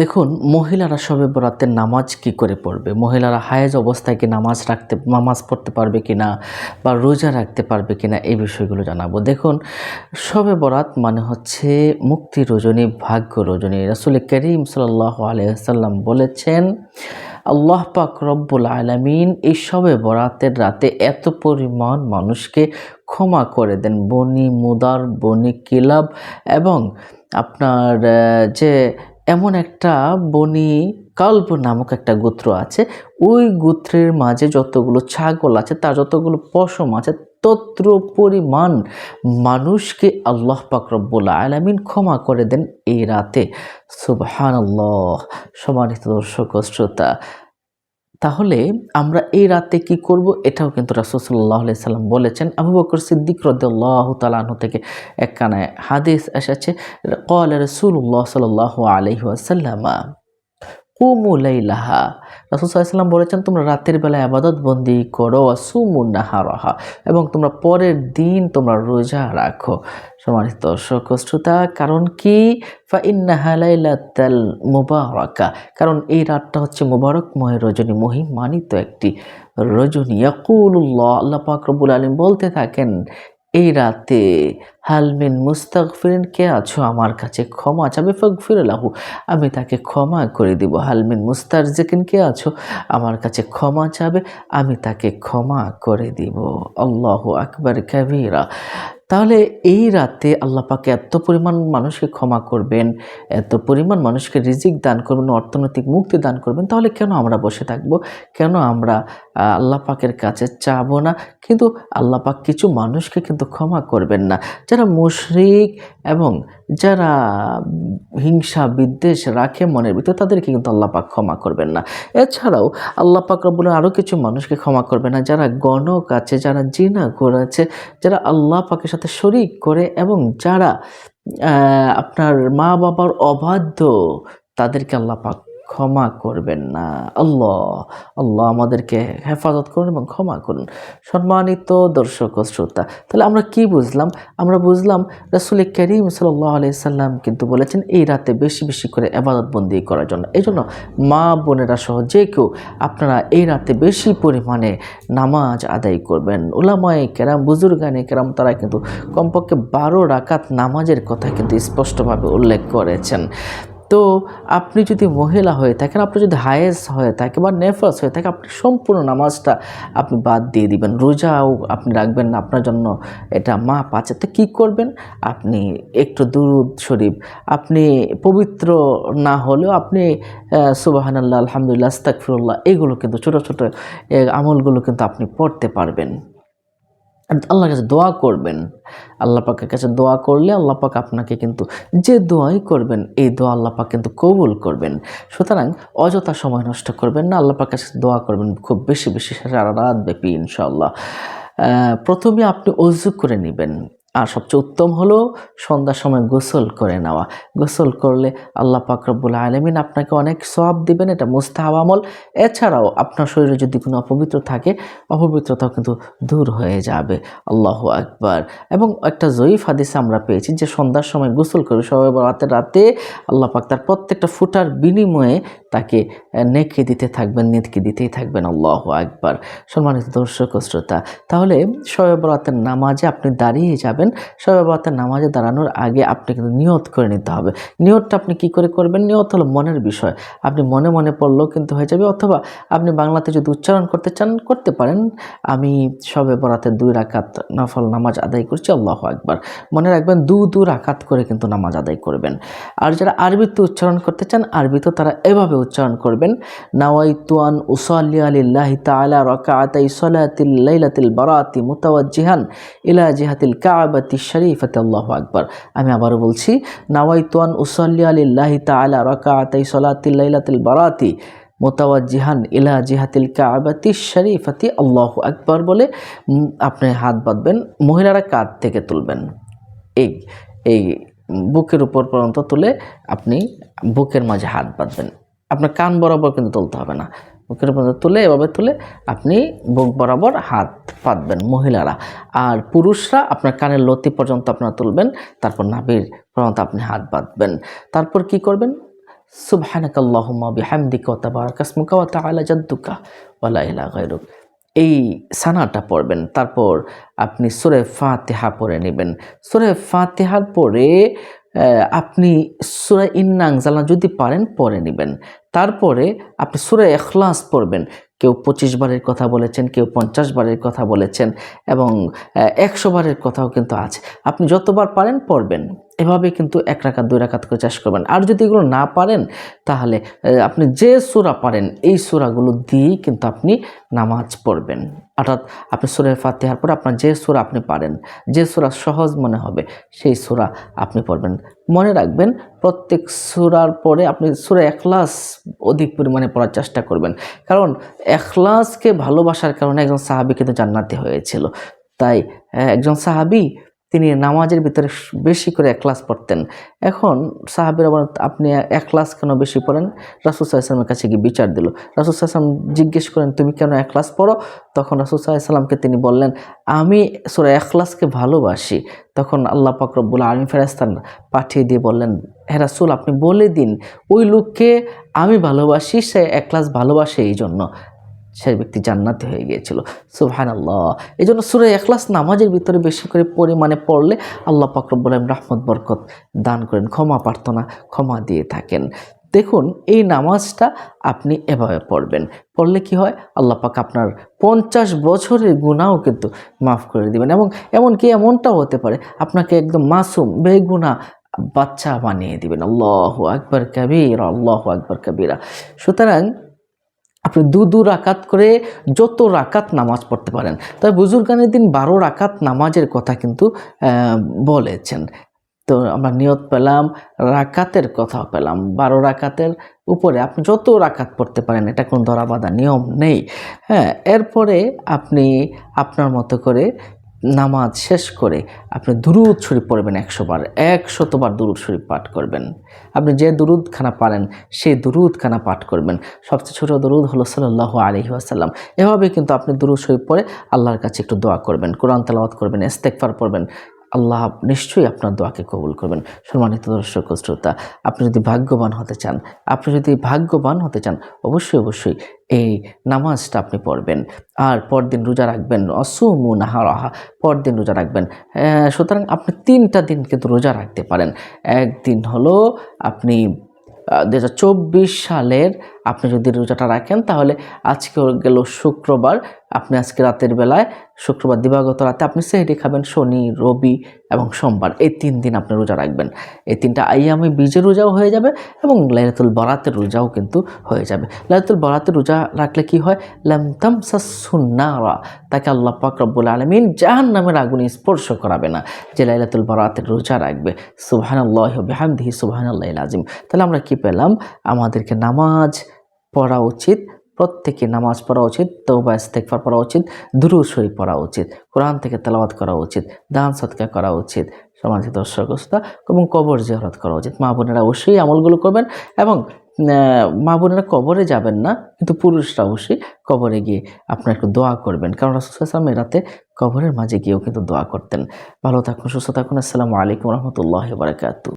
দেখুন, মহিলারা সবে বরাতের নামাজ কি করে পড়বে? মহিলারা হায়েজ অবস্থায় কি নামাজ রাখতে, নামাজ পড়তে পারবে কি না বা রোজা রাখতে পারবে কি না এই বিষয়গুলো জানাব। দেখুন সবে বরাত মানে হচ্ছে মুক্তি রজনী, ভাগ্য রজনী। রাসুল করিম সাল্লাহ আলাইসাল্লাম বলেছেন, আল্লাহ পাক রব্বুল আলমিন এই সবে বরাতের রাতে এত পরিমাণ মানুষকে ক্ষমা করে দেন। বনি মুদার, বনি কিলাব এবং আপনার যে এমন একটা বনি কাল্প নামক একটা গোত্র আছে। ওই গোত্রের মাঝে যতগুলো ছাগল আছে, তার যতগুলো পশম আছে, তত্র পরিমাণ মানুষকে আল্লাহ পাকরব্বুল আলামিন ক্ষমা করে দেন এই রাতে। সুবহান আল্লাহ সমানিত দর্শক শ্রোতা তাহলে আমরা এই রাতে কি করব? এটাও কিন্তু রাসুসল্লাহ সাল্লাম বলেছেন। আবু বকর সিদ্দিক রদ্দাল্লাহ তালাহ থেকে এক কানায় হাদিস এসেছে। কল রসুল্লাহ সাল আলহি আসাল্লামা কুমুলাইলাহা রাসুল সাল্লাম বলেছেন, তোমরা রাতের বেলায় আবাদত বন্দি করো সুমুন্নাহা রহা এবং তোমরা পরের দিন তোমরা রোজা রাখো। সম্মানিত দর্শক, শ্রোতা, কারণ কি? ফা ইন্নাহালাইলাতাল মুবারাকা। কারণ এই রাতটা হচ্ছে মুবারকময় রজনী মহিমানিত একটি রজনী। ইয়াকুলুল্লাহ, আল্লাহ পাক রব্বুল আলিম বলতে থাকেন এই রাতে হালমিন মুস্তাগফিরিন, কে আছো আমার কাছে ক্ষমা চাবে? ফগফির লাহু আমি তাকে ক্ষমা করে দিব। হালমিন মুস্তারজিকিন, কে আছো আমার কাছে ক্ষমা চাবে? আমি তাকে ক্ষমা করে দিব। আল্লাহ আকবর কাবিরা। তাহলে এই রাতে আল্লাহ পাকে এত পরিমাণ মানুষকে ক্ষমা করবেন, এত পরিমাণ মানুষকে রিজিক দান করবেন, অর্থনৈতিক মুক্তি দান করবেন, তাহলে কেন আমরা বসে থাকব? কেন আমরা আল্লাহ পাকের কাছে চাবো না, কিন্তু আল্লাহ পাক কিছু মানুষকে কিন্তু ক্ষমা করবেন না। যারা মুশরিক এবং যারা হিংসা বিদ্বেষ রাখে মনের ভিতরে, তাদেরকে কিন্তু আল্লাহ পাক ক্ষমা করবেন না। এছাড়াও আল্লাহ পাক রব্বুল আরও কিছু মানুষকে ক্ষমা করবে না। যারা গণক আছে, যারা জিনা করেছে যারা আল্লাহ পাকের সাথে শরিক করে এবং যারা আপনার মা বাবার অবাধ্য, তাদেরকে আল্লাহ পাক ক্ষমা করবেন না। আল্লাহ আল্লাহ আমাদেরকে হেফাজত করুন এবং ক্ষমা করুন। সম্মানিত দর্শক ও শ্রোতা, তাহলে আমরা কি বুঝলাম? আমরা বুঝলাম রাসুল করিম সাল্লাহ সাল্লাম কিন্তু বলেছেন, এই রাতে বেশি বেশি করে আবাদত বন্দি করার জন্য। এই জন্য মা বোনেরা সহ যে কেউ, আপনারা এই রাতে বেশি পরিমাণে নামাজ আদায় করবেন। ওলামায়ে কেরাম, বুজুর্গানে কেরাম, তারা কিন্তু কমপক্ষে বারো রাকাত নামাজের কথা কিন্তু স্পষ্টভাবে উল্লেখ করেছেন। তো আপনি যদি মহিলা হয়ে থাকেন, আপনি যদি হায়েস হয়ে থাকে বা নেফাস হয়ে থাকে আপনি সম্পূর্ণ নামাজটা আপনি বাদ দিয়ে দিবেন। রোজাও আপনি রাখবেন না, আপনার জন্য এটা মা পাচ্ছে তো কী করবেন? আপনি একটু দুরুদ শরীফ। আপনি পবিত্র না হলেও আপনি সুবাহান আল্লাহ আলহামদুলিল্লাহ আস্তাকফিরুল্লাহ এগুলো কিন্তু ছোটো ছোটো আমলগুলো কিন্তু আপনি পড়তে পারবেন। আল্লাহর কাছে দোয়া করবেন। আল্লাহ পাকের কাছে দোয়া করলে আল্লাহ পাক আপনাকে কিন্তু যে দোয়াই করবেন, এই দোয়া আল্লাহ পাক কিন্তু কবুল করবেন। সুতরাং অযথা সময় নষ্ট করবেন না, আল্লাহ কাছে দোয়া করবেন খুব বেশি বেশি সারা রাত ব্যাপী ইনশাল্লাহ প্রথমে আপনি অজু করে নেবেন। আর সবচেয়ে উত্তম হলো সন্ধ্যার সময় গোসল করে নেওয়া। গোসল করলে আল্লাহ পাক রব্বুল আলমিন আপনাকে অনেক সব দিবেন, এটা মুস্তাহাব আমল। এছাড়াও আপনার শরীরে যদি কোনো অপবিত্র থাকে, অপবিত্রতাও কিন্তু দূর হয়ে যাবে। আল্লাহ আকবার। এবং একটা জয়ীফ হাদিসে আমরা পেয়েছি যে সন্ধ্যার সময় গোসল করবে সবাই রাতে রাতে আল্লাহ পাক তার প্রত্যেকটা ফুটার বিনিময়ে তাকে আহ, নেকি দিতে থাকবেন নেতকি দিতেই থাকবেন। আল্লাহ আকবার। সম্মানিত দর্শক শ্রোতা তাহলে শবে বরাতের নামাজে আপনি দাঁড়িয়ে যাবেন। শবে বরাতের নামাজে দাঁড়ানোর আগে আপনি কিন্তু নিয়ত করে নিতে হবে। নিয়তটা আপনি কি করে করবেন? নিয়ত হলো মনের বিষয়। আপনি মনে মনে পড়লেও কিন্তু হয়ে যাবে অথবা আপনি বাংলাতে যদি উচ্চারণ করতে চান করতে পারেন। আমি সবে বরাতে দুই রাকাত নফল নামাজ আদায় করছি আল্লাহ আকবার। মনে রাখবেন দু দু রাকাত করে কিন্তু নামাজ আদায় করবেন। আর যারা আরবিতে উচ্চারণ করতে চান আরবিতে তারা এভাবে উচ্চারণ করবেন। নাওয়াইতুয়ান উসাল্লি আলিল্লাহি তাআলা রাকাআতাই সালাতিল লাইলাতিল বারাতি মুতাওয়াজ্জিহান ইলা জিহাতিল কাবাতি শরীফাতি। আল্লাহ আকবর। আমি আবারও বলছি, নাওয়াইতুয়ান উসাল্লি আলিল্লাহি তাআলা রাকাআতাই সালাতিল লাইলাতিল বারাতি মোতাওয়াজিহান ইলা জিহাতিল কাবাতি শরীফাতি। আল্লাহ আকবর বলে আপনি হাত বাঁধবেন, মহিলারা কাঁধ থেকে তুলবেন। এই এই বুকের উপর পর্যন্ত তুলে আপনি বুকের মাঝে হাত বাঁধবেন। আপনার কান বরাবর কিন্তু তুলতে হবে না। বুকের উপর তুলে এভাবে তুলে আপনি বুক বরাবর হাত পাতবেন মহিলারা। আর পুরুষরা আপনার কানের লতি পর্যন্ত আপনারা তুলবেন, তারপর নাভির পর্যন্ত আপনি হাত বাঁধবেন। তারপর কি করবেন? সুবহানাকাল্লাহুম্মা এই সানাটা পড়বেন, তারপর আপনি সুরে ফাতেহা পড়ে নেবেন। সুরে ফাতেহার পরে আপনি সুরা ইন্নাং জালা যদি পারেন পরে নেবেন। তারপরে আপনি সুরা এখলাস পড়বেন। কেউ পঁচিশ বারের কথা বলেছেন, কেউ পঞ্চাশ বারের কথা বলেছেন এবং একশো বারের কথাও কিন্তু আছে। আপনি যতবার পারেন, পড়বেন। এভাবে কিন্তু এক রাকাত, দুই রাকাত করে চাষ করবেন। আর যদি এগুলো না পারেন, তাহলে আপনি যে সুরা পারেন, এই সুরাগুলো দিয়েই কিন্তু আপনি নামাজ পড়বেন। অর্থাৎ আপনি সুরে ফাতেহার পরে আপনার যে সুরা আপনি পারেন, যে সুরা সহজ মনে হবে, সেই সুরা আপনি পড়বেন। মনে রাখবেন, প্রত্যেক সুরার পরে আপনি সুরা এখলাস অধিক পরিমাণে পড়ার চেষ্টা করবেন। কারণ, এখলাসকে ভালোবাসার কারণে একজন সাহাবি কিন্তু জান্নাতি হয়েছিল। তাই একজন সাহাবি তিনি নামাজের ভিতরে বেশি করে একলাস পড়তেন। এখন সাহাবিরা বলেন, আপনি একলাস কেন বেশি পড়েন? রাসুল সাল্লামের কাছে গিয়ে বিচার দিল। রাসুল সাল্লাম জিজ্ঞেস করেন, তুমি কেন একলাস পড়ো? তখন রাসুল সাল্লামকে তিনি বললেন, আমি সুরা এখলাসকে ভালোবাসি। তখন আল্লাহ পাক রব্বুল আলম ফেরাস্তান পাঠিয়ে দিয়ে বললেন হ্যাঁ রাসুল, আপনি বলে দিন, ওই লোককে আমি ভালোবাসি, সে একলাস ভালোবাসে এই জন্য। সে ব্যক্তি জান্নাতি হয়ে গিয়েছিল। সুবহান আল্লাহ এই জন্য সুরে এখলাস নামাজের ভিতরে বেশি করে পরিমাণে পড়লে আল্লাহ পাকরবুল রহমত, বরকত দান করেন, ক্ষমা প্রার্থনা, ক্ষমা দিয়ে থাকেন। দেখুন, এই নামাজটা আপনি এভাবে পড়বেন। পড়লে কি হয়? আল্লাহ পাক আপনার পঞ্চাশ বছরের গুণাও কিন্তু মাফ করে দিবেন এবং এমনকি এমনটাও হতে পারে, আপনাকে একদম মাসুম, বেগুনা বাচ্চা বানিয়ে দিবেন। আল্লাহ আকবর কবির, আল্লাহ আকবর কবিরা। সুতরাং আপনি দু দু রাকাত করে যত রাকাত নামাজ পড়তে পারেন। তবে বুজুর্গানের দিন বারো রাকাত নামাজের কথা কিন্তু বলেছেন। তো আমরা নিয়ত পেলাম, রাকাতের কথা পেলাম। বারো রাকাতের উপরে আপনি যত রাকাত পড়তে পারেন, এটা কোনো ধরা বাঁধা নিয়ম নেই। হ্যাঁ এরপরে আপনি আপনার মতো করে নামাজ শেষ করে আপনি দুরুদ শরীফ পড়বেন একশো বার একশতবার দুরুদ শরীফ পাঠ করবেন। আপনি যে দুরুদখানা পারেন, সেই দুরুদখানা পাঠ করবেন। সবচেয়ে ছোটো দুরুদ হলো সাল্লাহ আলহি আসাল্লাম এভাবে কিন্তু আপনি দুরুদ শরীফ পড়ে আল্লাহর কাছে একটু দোয়া করবেন, কোরআন তালাওয়াত করবেন ইস্তেকফার পড়বেন। আল্লাহ নিশ্চয়ই আপনার দোয়াকে কবুল করবেন। সম্মানিত দর্শক শ্রোতা, আপনি যদি ভাগ্যবান হতে চান, আপনি যদি ভাগ্যবান হতে চান, অবশ্যই অবশ্যই এই নামাজটা আপনি পড়বেন। আর পরদিন রোজা রাখবেন, অসুমু নাহারহা, পরদিন রোজা রাখবেন। সুতরাং আপনি তিনটা দিন কিন্তু রোজা রাখতে পারেন। একদিন হলো আপনি দু হাজার চব্বিশ সালের আপনি যদি রোজাটা রাখেন, তাহলে আজকে গেল শুক্রবার, আপনি আজকে রাতের বেলায় শুক্রবার, দিবাগত রাতে আপনি সেহেরি খাবেন শনি, রবি এবং সোমবার এই তিন দিন আপনি রোজা রাখবেন। এই তিনটা আইয়ামে বীজের রোজাও হয়ে যাবে এবং লাইলাতুল বরাতের রোজাও কিন্তু হয়ে যাবে। লাইলাতুল বরাতের রোজা রাখলে কি হয়? লামতাম সুন্নারা তাকে আল্লাহ পাক আলমিন জাহান নামের আগুনে স্পর্শ করাবে না যে লাইলাতুল বরাতের রোজা রাখবে। সুবহান আল্লাহ বেহামদিহি সুবহান আল্লাহ আজিম তাহলে আমরা কি পেলাম? আমাদেরকে নামাজ পড়া উচিত প্রত্যেকে নামাজ পড়া উচিত তৌবা ইস্তেকফার পড়া উচিত দুরু শরীফ পড়া উচিত, কোরআন থেকে তেলাওয়াত করা উচিত, দান সৎকা করা উচিত সমাজে দর্শকতা এবং কবর জিয়ারত করা উচিত। মা বোনেরা অবশ্যই আমলগুলো করবেন এবং মা বোনেরা কবরে যাবেন না, কিন্তু পুরুষরা অবশ্যই কবরে গিয়ে আপনার একটু দোয়া করবেন। কারণ রাসুলাম রাতে কবরের মাঝে গিয়েও কিন্তু দোয়া করতেন। ভালো থাকুন, সুস্থ থাকুন। আসসালামু আলাইকুম রহমতুল্লাহ বারকাতু